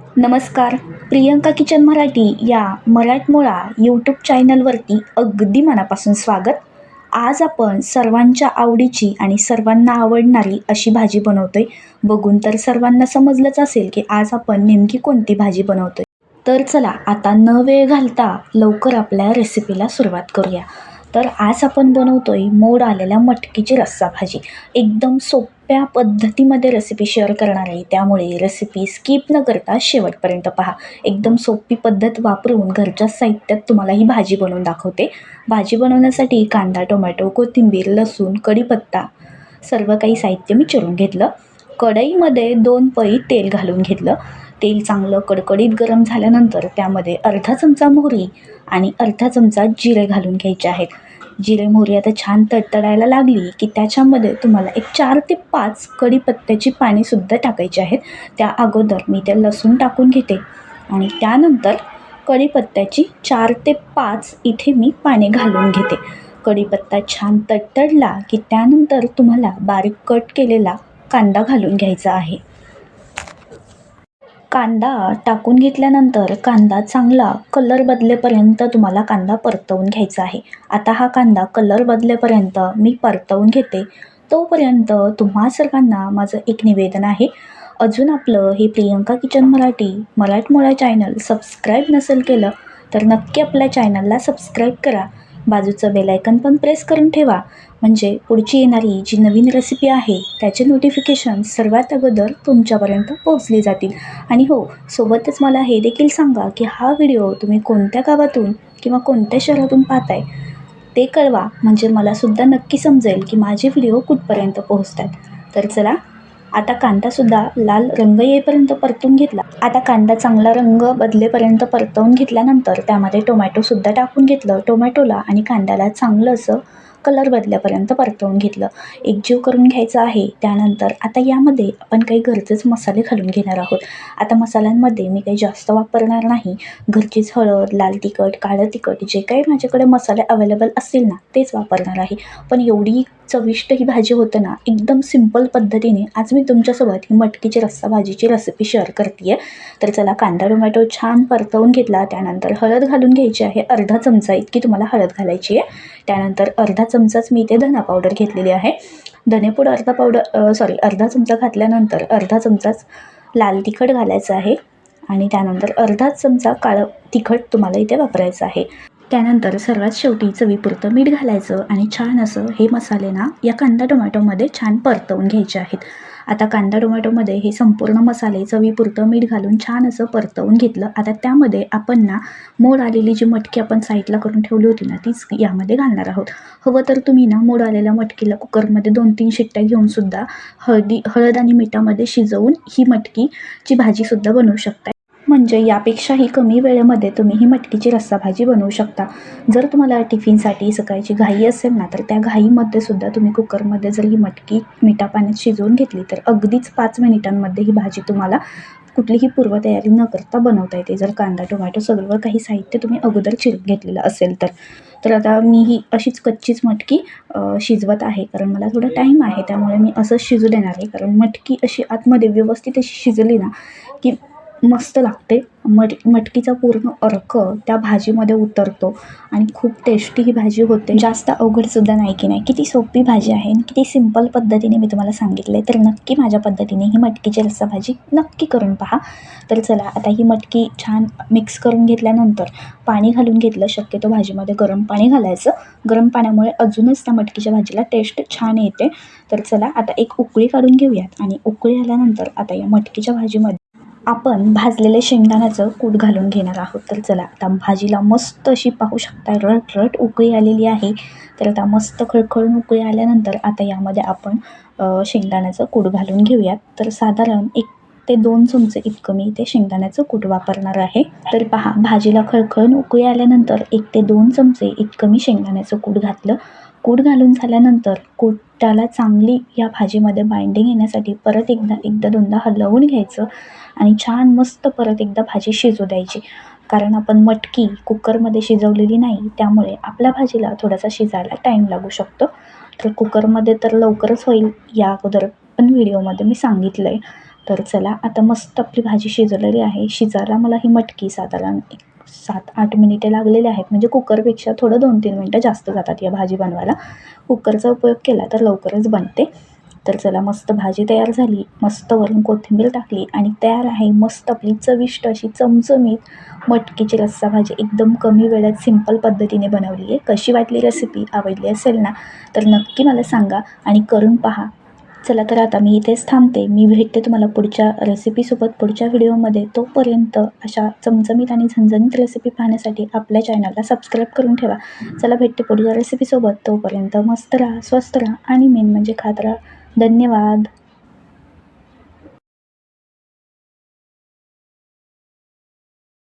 नमस्कार. प्रियंका किचन मराठी या मराठमोळा यूट्यूब चॅनलवरती अगदी मनापासून स्वागत. आज आपण सर्वांच्या आवडीची आणि सर्वांना आवडणारी अशी भाजी बनवतोय. बघून तर सर्वांना समजलंच असेल की आज आपण नेमकी कोणती भाजी बनवतोय. तर चला आता न वेळ घालता लवकर आपल्या रेसिपीला सुरुवात करूया. तर आज आपण बनवतो आहे मोड आलेल्या मटकीची रस्सा भाजी. एकदम सोप्या पद्धतीमध्ये रेसिपी शेअर करणार आहे. त्यामुळे रेसिपी स्किप न करता शेवटपर्यंत पहा. एकदम सोपी पद्धत वापरून घरच्या साहित्यात तुम्हाला ही भाजी बनवून दाखवते. भाजी बनवण्यासाठी कांदा टोमॅटो कोथिंबीर लसूण कढीपत्ता सर्व काही साहित्य मी चिरून घेतलं. कढईमध्ये दोन पळी तेल घालून घेतलं. तेल चांगलं कडकडीत गरम झाल्यानंतर त्यामध्ये अर्धा चमचा मोहरी आणि अर्धा चमचा जिरे घालून घ्यायचे आहेत. जिरे मोहरी आता छान तडतडायला लागली की त्याच्यामध्ये तुम्हाला एक चार ते पाच कढीपत्त्याची पाणीसुद्धा टाकायची आहेत. त्या अगोदर मी ते लसूण टाकून घेते आणि त्यानंतर कढीपत्त्याची चार ते पाच इथे मी पाणी घालून घेते. कढीपत्ता छान तडतडला की त्यानंतर तुम्हाला बारीक कट केलेला कांदा घालून घ्यायचा आहे. कांदा टाकून घेतल्यानंतर कांदा चांगला कलर बदलेपर्यंत तुम्हाला कांदा परतवून घ्यायचा आहे. आता हा कांदा कलर बदलेपर्यंत मी परतवून घेते. तोपर्यंत तुम्हा सर्वांना माझं एक निवेदन आहे. अजून आपलं हे प्रियंका किचन मराठी मराठमोळा चॅनल सबस्क्राईब नसेल केलं तर नक्की आपल्या चॅनलला सबस्क्राईब करा. बाजूचं बेलायकन पण प्रेस करून ठेवा. म्हणजे पुढची येणारी जी नवीन रेसिपी आहे त्याचे नोटिफिकेशन सर्वात अगोदर तुमच्यापर्यंत पोहोचली जातील. आणि हो सोबतच मला हे देखील सांगा की हा व्हिडिओ तुम्ही कोणत्या गावातून किंवा कोणत्या शहरातून पाहताय? ते कळवा. म्हणजे मलासुद्धा नक्की समजेल की माझे व्हिडिओ कुठपर्यंत पोहोचतात. तर चला आता कांदासुद्धा लाल रंग येईपर्यंत परतून घेतला. आता कांदा चांगला रंग बदलेपर्यंत परतवून घेतल्यानंतर त्यामध्ये टोमॅटोसुद्धा टाकून घेतलं. टोमॅटोला आणि कांद्याला चांगलं असं कलर बदल्यापर्यंत परतवून घेतलं. एकजीव करून घ्यायचं आहे त्यानंतर आता यामध्ये आपण काही घरचेच मसाले घालून घेणार आहोत. आता मसाल्यांमध्ये मी काही जास्त वापरणार नाही. घरचीच हळद लाल तिखट काळं तिखट जे काही माझ्याकडे मसाले अवेलेबल असतील ना तेच वापरणार आहे. पण एवढी चविष्ट ही भाजी होतं ना एकदम सिंपल पद्धतीने आज मी तुमच्यासोबत ही मटकीची रस्सा भाजीची रेसिपी शेअर करते आहे तर चला कांदा टोमॅटो छान परतवून घेतला त्यानंतर हळद घालून घ्यायची आहे. अर्धा चमचा इतकी तुम्हाला हळद घालायची आहे. त्यानंतर अर्धा चमचाच मी इथे धना पावडर घेतलेली आहे. धनेपूड अर्धा पावडर सॉरी अर्धा चमचा घातल्यानंतर अर्धा चमचाच लाल तिखट घालायचं आहे आणि त्यानंतर अर्धा चमचा काळं तिखट तुम्हाला इथे वापरायचं आहे. त्यानंतर सर्वात शेवटी चवीपुरतं मीठ घालायचं आणि छान असं हे मसाले ना या कांदा टोमॅटोमध्ये छान परतवून घ्यायचे आहेत. आता कांदा टोमॅटोमध्ये हे संपूर्ण मसाले चवीपुरतं मीठ घालून छान असं परतवून घेतलं. आता त्यामध्ये आपण ना मोड आलेली जी मटकी आपण साईडला करून ठेवली होती ना तीच यामध्ये घालणार आहोत. हवं तर तुम्ही ना मोड आलेल्या मटकीला कुकरमध्ये दोन तीन शिट्ट्या घेऊनसुद्धा हळदी हळद आणि मिठामध्ये शिजवून ही मटकीची भाजीसुद्धा बनवू शकता म्हणजे यापेक्षाही कमी वेळेमध्ये तुम्ही ही मटकीची रस्सा भाजी बनवू शकता. जर तुम्हाला टिफिनसाठी सकाळची घाई असेल ना तर त्या घाईमध्ये सुद्धा तुम्ही कुकरमध्ये जर ही मटकी मिठा पाण्यात शिजवून घेतली तर अगदीच पाच मिनिटांमध्ये ही भाजी तुम्हाला कुठलीही पूर्वतयारी न करता बनवता येते. जर कांदा टोमॅटो सगळं काही साहित्य तुम्ही अगोदर चिरून घेतलेलं असेल तर. तर आता मी ही अशीच कच्चीच मटकी शिजवत आहे कारण मला थोडा टाईम आहे त्यामुळे मी असंच शिजू देणार आहे. कारण मटकी अशी आतमध्ये व्यवस्थित अशी शिजली ना की मस्त लागते. मट मटकीचा पूर्ण अर्क त्या भाजीमध्ये उतरतो आणि खूप टेस्टी ही भाजी होते. जास्त अवघडसुद्धा नाही की नाही. किती सोपी भाजी आहे आणि किती सिंपल पद्धतीने मी तुम्हाला सांगितलं आहे तर नक्की माझ्या पद्धतीने ही मटकीची रस्सा भाजी नक्की करून पहा. तर चला आता ही मटकी छान मिक्स करून घेतल्यानंतर पाणी घालून घेतलं. शक्यतो भाजीमध्ये गरम पाणी घालायचं. गरम पाण्यामुळे अजूनच त्या मटकीच्या भाजीला टेस्ट छान येते. तर चला आता एक उकळी काढून घेऊयात. आणि उकळी आल्यानंतर आता या मटकीच्या भाजीमध्ये आपण भाजलेले शेंगदाण्याचं कूट घालून घेणार आहोत. तर चला आता भाजीला मस्त अशी पाहू शकता रट रट उकळी आलेली आहे. तर आता मस्त खळखळून उकळी आल्यानंतर आता यामध्ये आपण शेंगदाण्याचं कूट घालून घेऊयात. तर साधारण एक ते दोन चमचे इतकं मी इथे शेंगदाण्याचं कूट वापरणार आहे. तर पहा भाजीला खळखळून उकळी आल्यानंतर एक ते दोन चमचे इतकं मी शेंगदाण्याचं कूट घातलं. कूट घालून झाल्यानंतर कुटाला चांगली या भाजीमध्ये बाइंडिंग येण्यासाठी परत एकदा एकदा दोनदा हलवून घ्यायचं. आणि छान मस्त परत एकदा भाजी शिजू द्यायची. कारण आपण मटकी कुकरमध्ये शिजवलेली नाही त्यामुळे आपल्या भाजीला थोडासा शिजायला टाईम लागू शकतो. तर कुकरमध्ये तर लवकरच होईल या अगोदर पण व्हिडिओमध्ये मी सांगितलं आहे तर चला आता मस्त आपली भाजी शिजवलेली आहे. शिजायला मला ही मटकी साधारण सात आठ मिनिटे लागलेले आहेत. म्हणजे कुकरपेक्षा थोडं दोन तीन मिनटं जास्त जातात या भाजी बनवायला. कुकरचा उपयोग केला तर लवकरच बनते. तर चला मस्त भाजी तयार झाली. मस्त वरून कोथिंबीर टाकली आणि तयार आहे मस्त आपली चविष्ट अशी चमचमीत मटकीची रस्सा भाजी. एकदम कमी वेळात सिंपल पद्धतीने बनवली आहे. कशी वाटली रेसिपी आवडली असेल ना? तर नक्की मला सांगा आणि करून पहा. चला तर आता मी इथेच थांबते. मी भेटते तुम्हाला पुढच्या रेसिपीसोबत पुढच्या व्हिडिओमध्ये तोपर्यंत अशा चमचमीत आणि झणझणीत रेसिपी पाहण्यासाठी आपल्या चॅनलला सबस्क्राईब करून ठेवा. चला भेटते पुढच्या रेसिपीसोबत तोपर्यंत मस्त राहा स्वस्त राहा आणि मेन म्हणजे खात राहा. धन्यवाद.